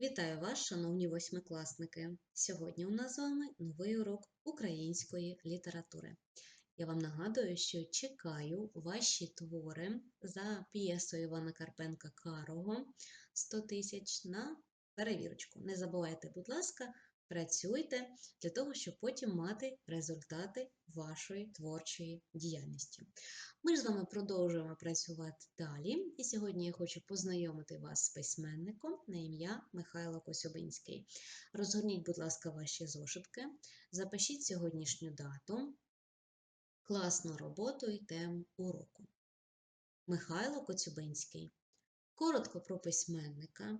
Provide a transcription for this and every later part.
Вітаю вас, шановні восьмикласники! Сьогодні у нас з вами новий урок української літератури. Я вам нагадую, що чекаю ваші твори за п'єсою Івана Карпенка Карого 100 тисяч на перевірочку. Не забувайте, будь ласка, працюйте для того, щоб потім мати результати вашої творчої діяльності. Ми ж з вами продовжуємо працювати далі, і сьогодні я хочу познайомити вас з письменником на ім'я Михайло Косюбинський. Розгорніть, будь ласка, ваші зошитки, запишіть сьогоднішню дату, класну роботу і тему уроку. Михайло Коцюбинський. Коротко про письменника,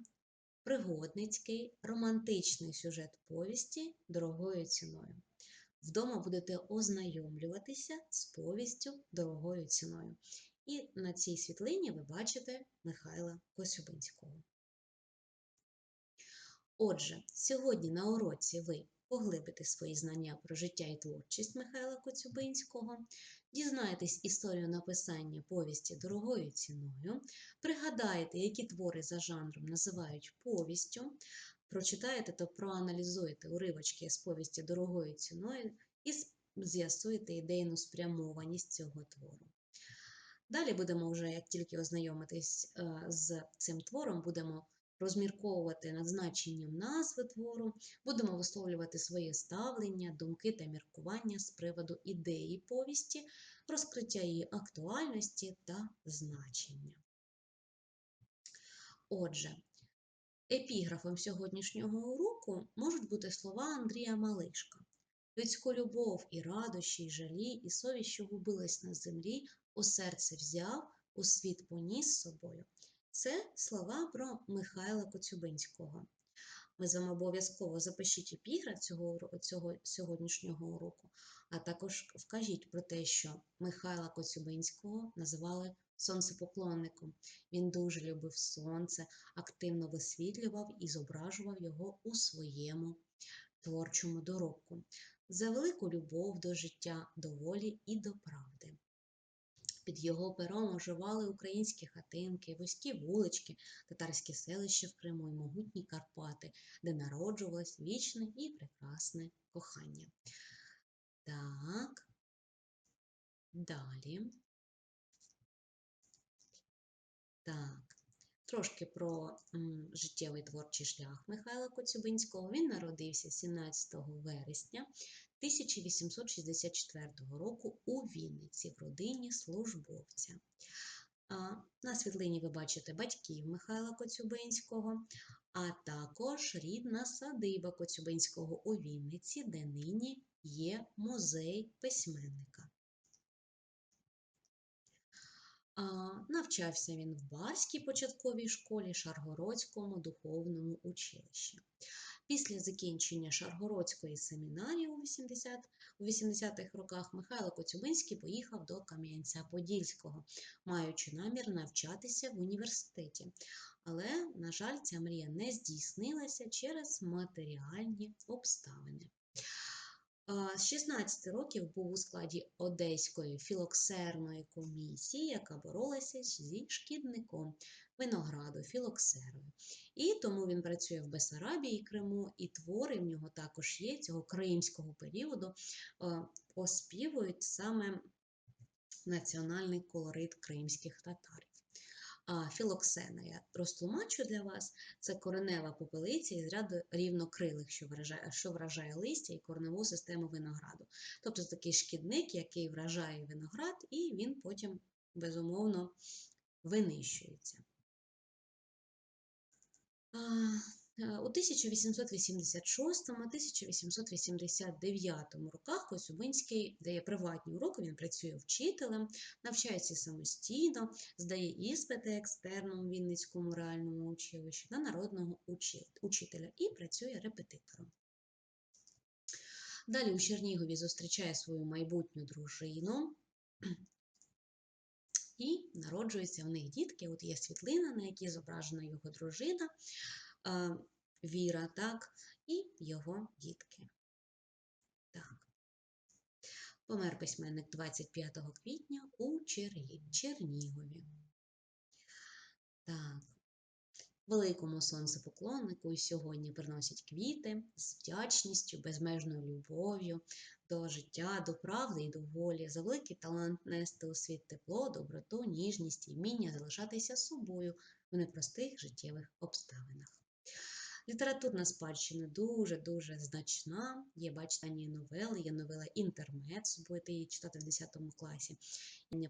пригодницький, романтичний сюжет повісті дорогою ціною. Вдома будете ознайомлюватися з повістю дорогою ціною. І на цій світлині ви бачите Михайла Косюбинського. Отже, сьогодні на уроці ви поглибите свої знання про життя і творчість Михайла Коцюбинського, дізнаєтесь історію написання повісті дорогою ціною, пригадаєте, які твори за жанром називають повістю, прочитаєте та проаналізуєте уривочки з повісті дорогою ціною і з'ясуєте ідейну спрямованість цього твору. Далі будемо вже, як тільки ознайомитись е, з цим твором, будемо розмірковувати над значенням назви твору, будемо висловлювати своє ставлення, думки та міркування з приводу ідеї повісті, розкриття її актуальності та значення. Отже, епіграфом сьогоднішнього уроку можуть бути слова Андрія Малишка. Людську любов і радощі, і жалі, і совість, що губилась на землі, у серце взяв, у світ поніс собою. Це слова про Михайла Коцюбинського. Ви з вами обов'язково запишіть епіграф цього, цього сьогоднішнього уроку, а також вкажіть про те, що Михайла Коцюбинського називали сонцепоклонником. Він дуже любив сонце, активно висвітлював і зображував його у своєму творчому доробку за велику любов до життя, до волі і до правди. Під його пером оживали українські хатинки, вузькі вулички, татарські селища в Криму і могутні Карпати, де народжувалось вічне і прекрасне кохання. Так, далі. Так, трошки про м, життєвий творчий шлях Михайла Коцюбинського. Він народився 17 вересня 1864 року у Вінниці в родині службовця. На світлині ви бачите батьків Михайла Коцюбинського, а також рідна садиба Коцюбинського у Вінниці, де нині є музей письменника. Навчався він в Барській початковій школі, Шаргородському духовному училищі. Після закінчення Шаргородської семінарії у 80 у 80-х роках Михайло Коцюбинський поїхав до Кам'янця-Подільського, маючи намір навчатися в університеті. Але, на жаль, ця мрія не здійснилася через матеріальні обставини. З 16 років був у складі Одеської філоксерної комісії, яка боролася зі шкідником винограду філоксерою. І тому він працює в Бесарабії, Криму, і твори в нього також є цього кримського періоду, оспівують саме національний колорит кримських татарів. А філоксена я розтлумачу для вас це коренева попелиця із ряду рівнокрилих, що вражає, що вражає листя і корневу систему винограду. Тобто такий шкідник, який вражає виноград, і він потім, безумовно, винищується. У 1886-1889 роках Косюбинський дає приватні уроки, він працює вчителем, навчається самостійно, здає іспити екстерном в Вінницькому реальному училищі на народного учителя і працює репетитором. Далі у Чернігові зустрічає свою майбутню дружину. І народжуються в них дітки. От є світлина, на якій зображена його дружина. Віра, так, і його дітки. Так. Помер письменник 25 квітня у Чернігові. Так. великому сонцепоклоннику і сьогодні приносять квіти з вдячністю, безмежною любов'ю до життя, до правди і до волі, за великий талант нести у світ тепло, доброту, ніжність і вміння залишатися собою в непростих життєвих обставинах. Літературна спадщина дуже-дуже значна. Є бачення новели, є новела інтермец, будете її читати в 10 класі.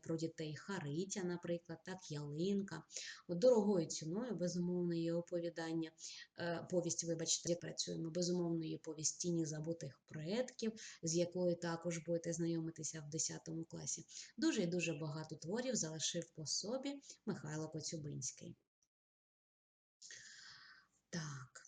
Про дітей Харитя, наприклад, так, Ялинка. От Дорогою ціною, безумовно, є оповідання, е, повість, вибачте, працюємо, безумовно, є повість тіні забутих предків, з якою також будете знайомитися в 10 класі. Дуже і дуже багато творів залишив по собі Михайло Коцюбинський. Так.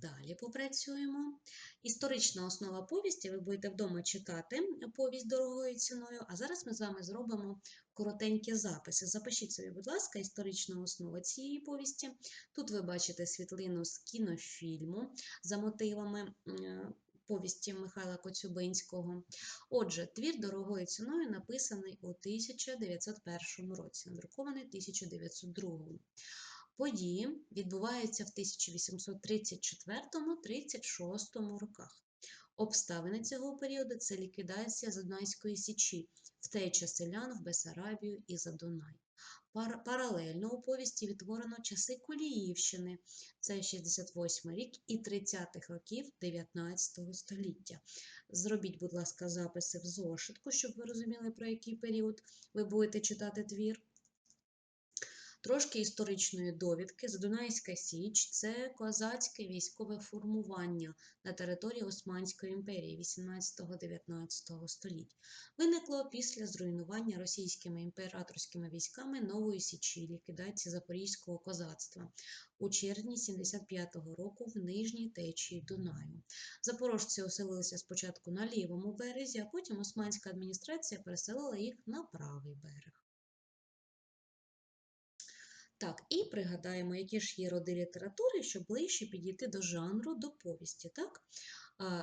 Далі попрацюємо. Історична основа повісті. Ви будете вдома читати повість дорогою ціною, а зараз ми з вами зробимо коротенькі записи. Запишіть собі, будь ласка, історична основа цієї повісті. Тут ви бачите світлину з кінофільму за мотивами. Повісті Михайла Коцюбинського. Отже, твір дорогою ціною написаний у 1901 році, надрукований 1902 Події відбуваються в 1834-36 роках. Обставини цього періоду це ліквідація Задунайської січі, втеча селян в Бесарабію і Задунай. Пар паралельно у повісті відтворено часи Коліївщини, це 68 рік і 30-х років 19 століття. Зробіть, будь ласка, записи в зошитку, щоб ви розуміли, про який період ви будете читати твір. Трошки історичної довідки. Задунайська Січ це козацьке військове формування на території Османської імперії 18-19 століть. Виникло після зруйнування російськими імператорськими військами Нової Січі, ліквідації Запорізького козацтва у червні 75-го року в нижній течії Дунаю. Запорожці оселилися спочатку на лівому березі, а потім османська адміністрація переселила їх на правий берег. Так, і пригадаємо, які ж є роди літератури, щоб ближче підійти до жанру, до повісті. Так?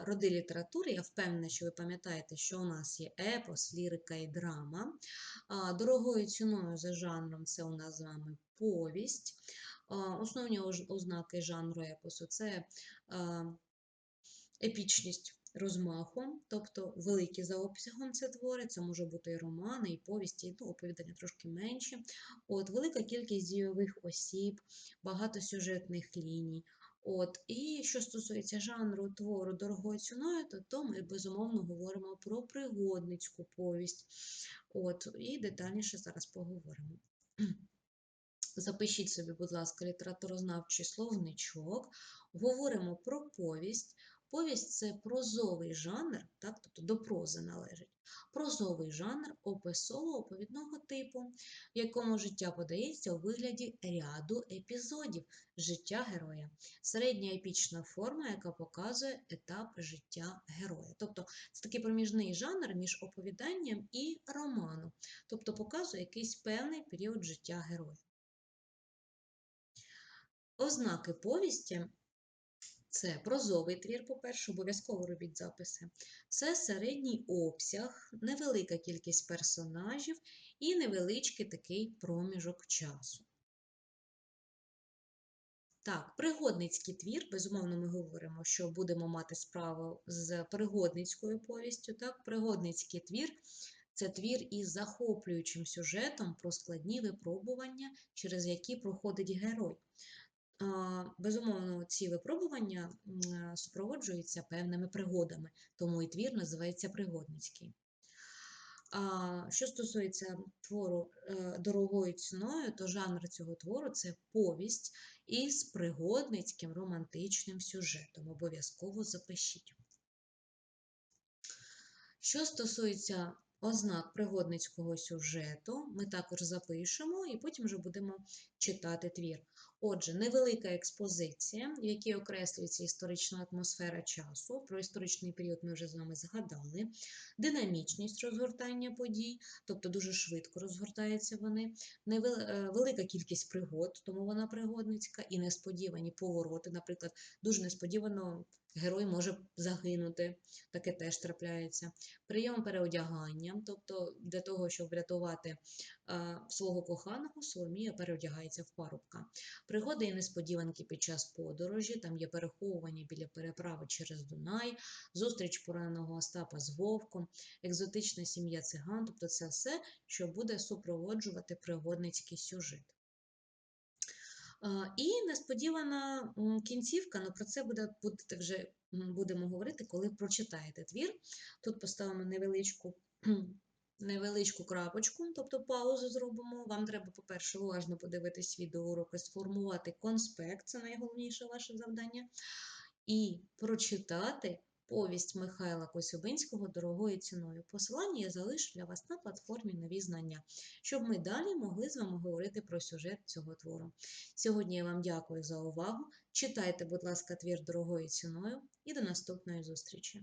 Роди літератури, я впевнена, що ви пам'ятаєте, що у нас є епос, лірика і драма. Дорогою ціною за жанром це у нас з вами повість. Основні ознаки жанру епосу це епічність розмахом, тобто великі за обсягом це твори, це може бути і романи, і повісті, ну, оповідання трошки менші. От, Велика кількість дійових осіб, багато сюжетних ліній. От, І що стосується жанру твору дорогою ціною, то, то ми безумовно говоримо про пригодницьку повість. От, І детальніше зараз поговоримо. Запишіть собі, будь ласка, літературознавчий словничок. Говоримо про повість. Повість це прозовий жанр, так, тобто до прози належить. Прозовий жанр описово-оповідного типу, в якому життя подається у вигляді ряду епізодів життя героя, середня епічна форма, яка показує етап життя героя. Тобто це такий проміжний жанр між оповіданням і романом, тобто показує якийсь певний період життя героя. Ознаки повісті це прозовий твір, по-перше, обов'язково робіть записи. Це середній обсяг, невелика кількість персонажів і невеличкий такий проміжок часу. Так, пригодницький твір, безумовно, ми говоримо, що будемо мати справу з пригодницькою повістю. Так, Пригодницький твір це твір із захоплюючим сюжетом про складні випробування, через які проходить герой. Безумовно, ці випробування супроводжуються певними пригодами, тому і твір називається пригодницький. Що стосується твору е, дорогою ціною, то жанр цього твору це повість із пригодницьким романтичним сюжетом. Обов'язково запишіть. Що стосується ознак пригодницького сюжету, ми також запишемо і потім вже будемо читати твір. Отже, невелика експозиція, в якій окреслюється історична атмосфера часу. Про історичний період ми вже з вами згадали, динамічність розгортання подій, тобто дуже швидко розгортаються вони, е, велика кількість пригод, тому вона пригодницька, і несподівані повороти. Наприклад, дуже несподівано герой може загинути, таке теж трапляється. Прийом переодягання, тобто для того, щоб врятувати свого коханого, Соломія переодягається в парубка. пригоди і несподіванки під час подорожі, там є переховування біля переправи через Дунай, зустріч пораненого Остапа з Вовком, екзотична сім'я циган, тобто це все, що буде супроводжувати пригодницький сюжет. А, І несподівана кінцівка, ну про це буде, будете вже будемо говорити, коли прочитаєте твір. Тут поставимо невеличку, невеличку крапочку, тобто паузу зробимо. Вам треба, по-перше, уважно подивитись відеоуроки, сформувати конспект, це найголовніше ваше завдання, і прочитати повість Михайла Косюбинського дорогою ціною. Посилання я залишу для вас на платформі Нові знання, щоб ми далі могли з вами говорити про сюжет цього твору. Сьогодні я вам дякую за увагу. Читайте, будь ласка, твір дорогою ціною і до наступної зустрічі!